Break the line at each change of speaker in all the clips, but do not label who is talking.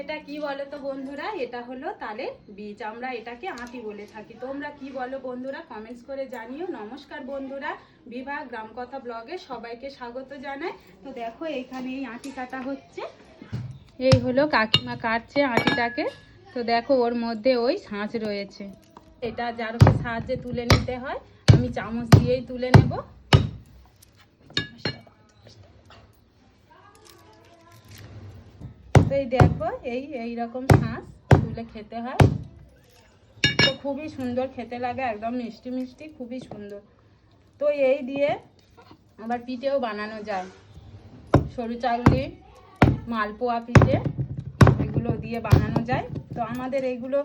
এটা কি বলো তো বন্ধুরা? এটা হলো তালের বীজ। আমরা এটাকে আঁটি বলে থাকি। তোমরা কি বলো বন্ধুরা? কমেন্টস করে জানিও। নমস্কার বন্ধুরা। বিভাগ গ্রামকথা ব্লগে সবাইকে স্বাগত জানাই। তো দেখো এইখানে এই আঁটি কাটা হচ্ছে। এই হলো কাকিমা কাটছে আঁটিটাকে। তো দেখো, ওর মধ্যে ওই ছাঁচ রয়েছে। এটা জারকের সাহায্যে তুলে নিতে হয়। আমি চামচ দিয়েই তুলে নেব। এই দেখো, এই এই রকম শাঁস তুলে খেতে হয়। তো খুবই সুন্দর খেতে লাগে, একদম মিষ্টি মিষ্টি, খুবই সুন্দর। তো এই দিয়ে আবার পিঠেও বানানো যায়। সরু চাউলি মালপোয়া পিঠে, এগুলো দিয়ে বানানো যায়। তো আমাদের এইগুলো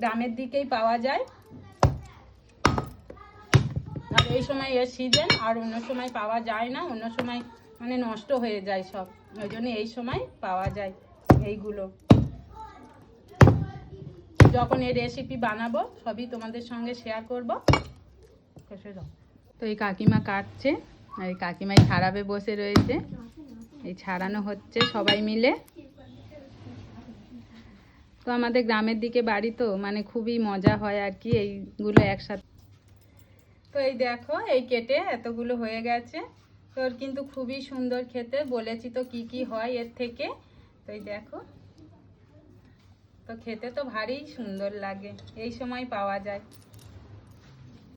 গ্রামের দিকেই পাওয়া যায়। আর এই সময় এর সিজন আর অন্য সময় পাওয়া যায় না। অন্য সময় মানে নষ্ট হয়ে যায় সব। ওই জন্য এই সময় পাওয়া যায়। এইগুলো। যখন এই রেসিপি বানাবো, সবই তোমাদের সঙ্গে শেয়ার করব। তো এই কাকিমা কাটছে, আর এই কাকিমাই ছাড়াবে বসে রয়েছে। এই ছাড়ানো হচ্ছে সবাই মিলে। তো আমাদের গ্রামের দিকে বাড়ি তো মানে খুবই মজা হয় আর কি, এইগুলো একসাথে। তো এই দেখো, এই কেটে এতগুলো হয়ে গেছে। তোর কিন্তু খুবই সুন্দর খেতে, বলেছি তো কি কি হয় এর থেকে। তো এই দেখো। তো খেতে তো ভারী সুন্দর লাগে। এই সময় পাওয়া যায়।